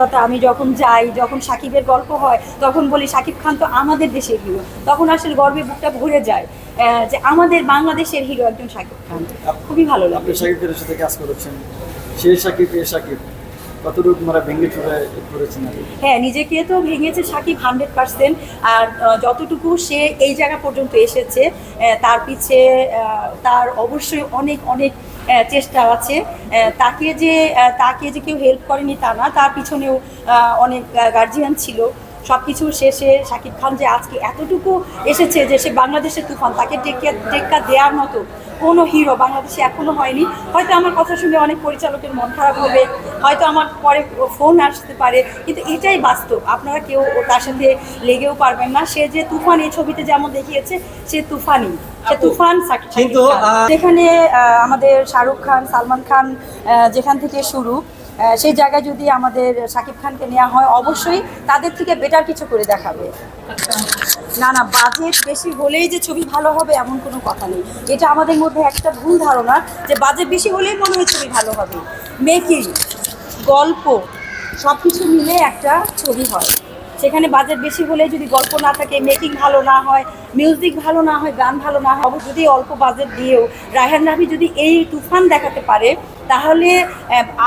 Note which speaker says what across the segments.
Speaker 1: কথা আমি যখন যাই, যখন সাকিবের গল্প হয়, তখন বলি, সাকিব খান তো আমাদের দেশের হিরো তখন আসলে গর্বে বুকটা ভরে যায় যে আমাদের বাংলাদেশের হিরো একজন সাকিব খান। খুবই ভালো লাগে।
Speaker 2: সাকিবের সাথে কাজ করেছেন। সেই সাকিব, এ সাকিব।
Speaker 1: হ্যাঁ নিজেকে তো ভেঙেছে সাকিব হান্ড্রেড পার্সেন্ট, আর যতটুকু সে এই জায়গা পর্যন্ত এসেছে তার পিছে তার অবশ্যই অনেক অনেক চেষ্টা আছে তাকে যে তাকে যে কেউ হেল্প করেনি তা না, তার পিছনেও অনেক গার্জিয়ান ছিল। সব কিছু শেষে শাকিব খান যে আজকে এতটুকু এসেছে যে সে বাংলাদেশের তুফান, তাকে টেক্কা টেক্কা দেওয়ার মতো কোনো হিরো বাংলাদেশে এখনও হয়নি। হয়তো আমার কথা শুনে অনেক পরিচালকের মন খারাপ হবে হয়তো আমার পরে ফোন আসতে পারে কিন্তু এটাই বাস্তব। আপনারা কেউ তার সাথে লেগেও পারবেন না। সে যে তুফান এই ছবিতে যেমন দেখিয়েছে সে তুফানই। সে তুফান
Speaker 3: কিন্তু,
Speaker 1: যেখানে আহ, আমাদের শাহরুখ খান সালমান খান যেখান থেকে শুরু সেই জায়গায় যদি আমাদের শাকিব খানকে নেওয়া হয়, অবশ্যই তাদের থেকে বেটার কিছু করে দেখাবে। না না বাজেট বেশি হলেই যে ছবি ভালো হবে এমন কোনো কথা নেই। এটা আমাদের মধ্যে একটা ভুল ধারণা যে বাজেট বেশি হলেই মনে হয় ছবি ভালো হবে। মেকিং গল্প সব কিছু মিলে একটা ছবি হয়। সেখানে বাজেট বেশি হলে যদি গল্প না থাকে মেকিং ভালো না হয় মিউজিক ভালো না হয়, গান ভালো না হয়, যদি অল্প বাজেট দিয়েও, রায়হান রাফি যদি এই তুফান দেখাতে পারে তাহলে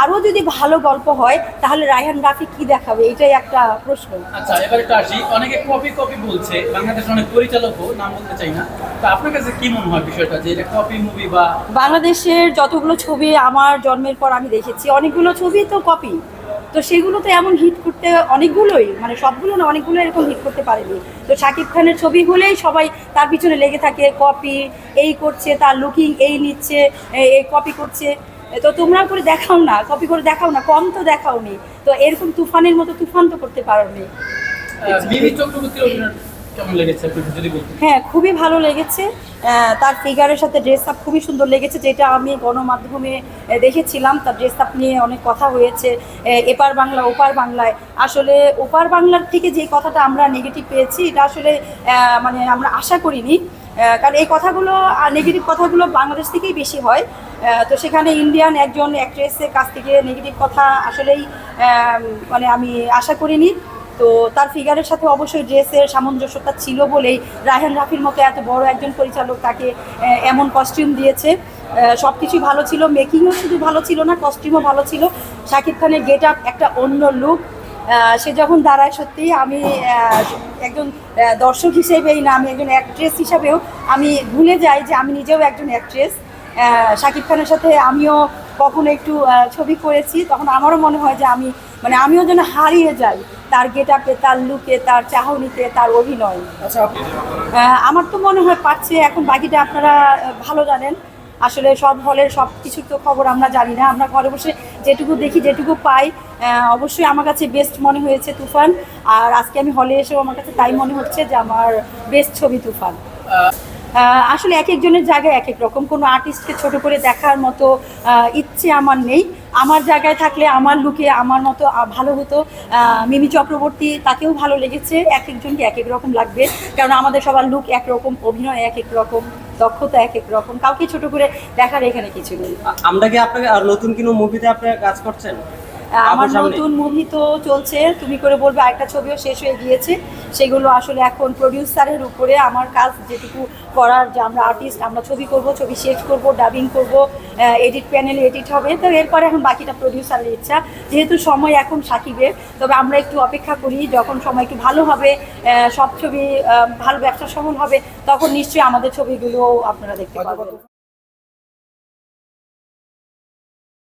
Speaker 1: আরও যদি ভালো গল্প হয় তাহলে রায়হান রাফি কি দেখাবে? এটাই একটা প্রশ্ন।
Speaker 4: আচ্ছা এবার একটু আসি। অনেকে কপি কপি বলছে বাংলাদেশের অনেক পরিচালকও নাম বলতে চাই না। তো আপনার কাছে কি মনে হয় বিষয়টা যে এটা কপি মুভি বা
Speaker 1: বাংলাদেশের যতগুলো ছবি আমার জন্মের পর আমি দেখেছি অনেকগুলো ছবি তো কপি তো সেগুলো তো এমন হিট করতে অনেকগুলোই মানে সবগুলো না অনেকগুলো এরকম হিট করতে পারেনি। তো শাকিব খানের ছবি হলেই সবাই তার পিছনে লেগে থাকে কপি এই করছে তার লুকিং এই নিচ্ছে এই কপি করছে। তো তোমরা করে দেখাও না কপি করে দেখাও না কম তো দেখাওনি তো এরকম তুফানের মতো তুফান তো করতে পারোনি
Speaker 4: যদি বলতেন
Speaker 1: হ্যাঁ খুবই ভালো লেগেছে। তার ফিগারের সাথে ড্রেস আপ খুবই সুন্দর লেগেছে যেটা আমি গণমাধ্যমে দেখেছিলাম। তার ড্রেস আপ নিয়ে অনেক কথা হয়েছে। এপার বাংলা ওপার বাংলায়। আসলে ওপার বাংলার থেকে যে কথাটা আমরা নেগেটিভ পেয়েছি এটা আসলে মানে আমরা আশা করিনি। কারণ এই কথাগুলো নেগেটিভ কথাগুলো বাংলাদেশ থেকেই বেশি হয়। তো সেখানে ইন্ডিয়ান একজন অ্যাক্ট্রেসের কাছ থেকে নেগেটিভ কথা আসলেই মানে আমি আশা করিনি। তো তার ফিগারের সাথে অবশ্যই ড্রেসের সামঞ্জস্যতা ছিল বলেই রায়হান রাফির মতো এত বড় একজন পরিচালক তাকে এমন কস্টিউম দিয়েছে। সব কিছুই ভালো ছিল মেকিংও শুধু ভালো ছিল না কস্টিউমও ভালো ছিল। শাকিব খানের গেট আপ একটা অন্য লুক সে যখন দাঁড়ায় সত্যি আমি একজন দর্শক হিসেবেই না, আমি একজন অ্যাক্ট্রেস হিসাবেও আমি ভুলে যাই যে আমি নিজেও একজন অ্যাক্ট্রেস শাকিব খানের সাথে আমিও কখনো একটু ছবি করেছি। তখন আমারও মনে হয় যে আমি মানে আমিও যেন হারিয়ে যাই তার গেট আপে তার লুকে তার চাহনিতে তার অভিনয়।
Speaker 2: আচ্ছা
Speaker 1: আমার তো মনে হয় পাচ্ছে এখন বাকিটা আপনারা ভালো জানেন। আসলে সব হলের সব কিছুর তো খবর আমরা জানি না। আমরা ঘরে বসে যেটুকু দেখি যেটুকু পাই অবশ্যই আমার কাছে বেস্ট মনে হয়েছে তুফান। আর আজকে আমি হলে এসেও আমার কাছে তাই মনে হচ্ছে যে আমার বেস্ট ছবি তুফান। আসলে এক একজনের জায়গায় এক এক রকম। কোনো আর্টিস্টকে ছোট করে দেখার মতো ইচ্ছে আমার নেই। আমার জায়গায় থাকলে আমার লুকে আমার মতো ভালো হতো। মিমি চক্রবর্তী তাকেও ভালো লেগেছে। এক একজনকে এক এক রকম লাগবে। কারণ আমাদের সবার লুক একরকম অভিনয় এক এক রকম দক্ষতা এক এক রকম। কাউকে ছোট করে দেখার এখানে কিছু নেই।
Speaker 3: আমরা কি আপনাকে আর নতুন কোনো মুভিতে আপনি কাজ করছেন?
Speaker 1: আমার
Speaker 3: আপনার
Speaker 1: নতুন মুভি তো চলছে। তুমি করে বলবে আরেকটা ছবিও শেষ হয়ে গিয়েছে। সেগুলো আসলে এখন প্রডিউসারের উপরে আমার কাজ যেটুকু করার যে আমরা আর্টিস্ট আমরা ছবি করব, ছবি শেষ করব ডাবিং করব এডিট প্যানেল এডিট হবে। তো এরপরে এখন বাকিটা প্রডিউসারের ইচ্ছা। যেহেতু সময় এখন সাকিবের, তবে আমরা একটু অপেক্ষা করি, যখন সময় একটু ভালো হবে সব ছবি ভালো ব্যবসা সফল হবে, তখন নিশ্চয়ই আমাদের ছবিগুলো আপনারা দেখতে পাবেন।